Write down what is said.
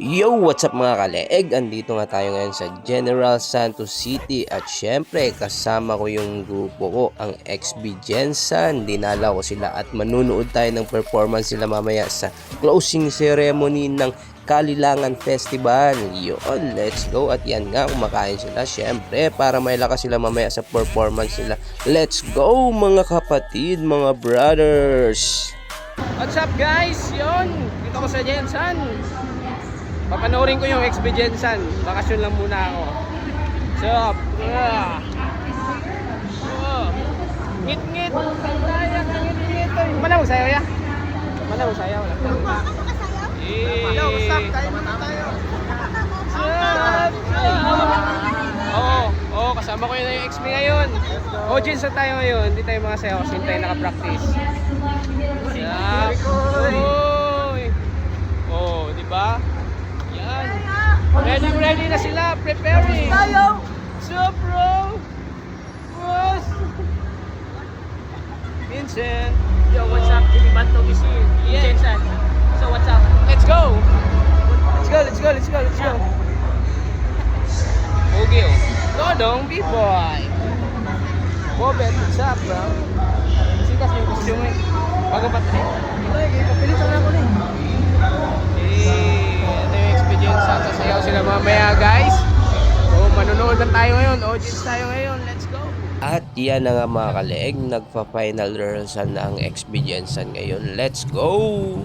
Yo, what's up mga kaleeg? Andito nga tayo ngayon sa General Santos City at syempre kasama ko yung grupo ko, ang XB Jensen. Dinala ko sila at manunood tayo ng performance sila mamaya sa closing ceremony ng Kalilangan Festival. Yun, let's go. At yan nga, kumakain sila. Syempre, para may lakas sila mamaya sa performance nila. Let's go mga kapatid, mga brothers! What's up guys? Yun, dito ko sa Jensen. Papanoorin ko yung Jensen. Bakasyon lang muna ako. Up? Ah. Oh. Ngit-ngit. Kaya ka ngit-ngit. Mana mo sayo ya? Mana mo sayo? Wala. Eh. Yo, what's up? Kain muna tayo. Oo, oo, kasama ko yun na yung XB ngayon. O, Jensen tayo ngayon. Hindi tayo mga sayo kasi hindi tayo nakapractice. Uy! Oh, di ba? Yan. Ready, ready na sila. Preparing. Tayo! Sup, bro? Boss? Vincent. Yo, what's up? Jimmy Bantog is here. Yeah. Jensen. So, what's up? Let's go! Let's go, let's go, let's go, let's go. Okay, oh. Dodong, B-boy. Bobet, what's up, bro? Sikas yung costume eh. Bago pa tayo. Ay, papilitan na ako na. Eh, na tayo ngayon. Audience tayo ngayon. Let's go. At yan na nga mga kaleeg, nagpa-final rehearsal na ang Expediensan ngayon. Let's go!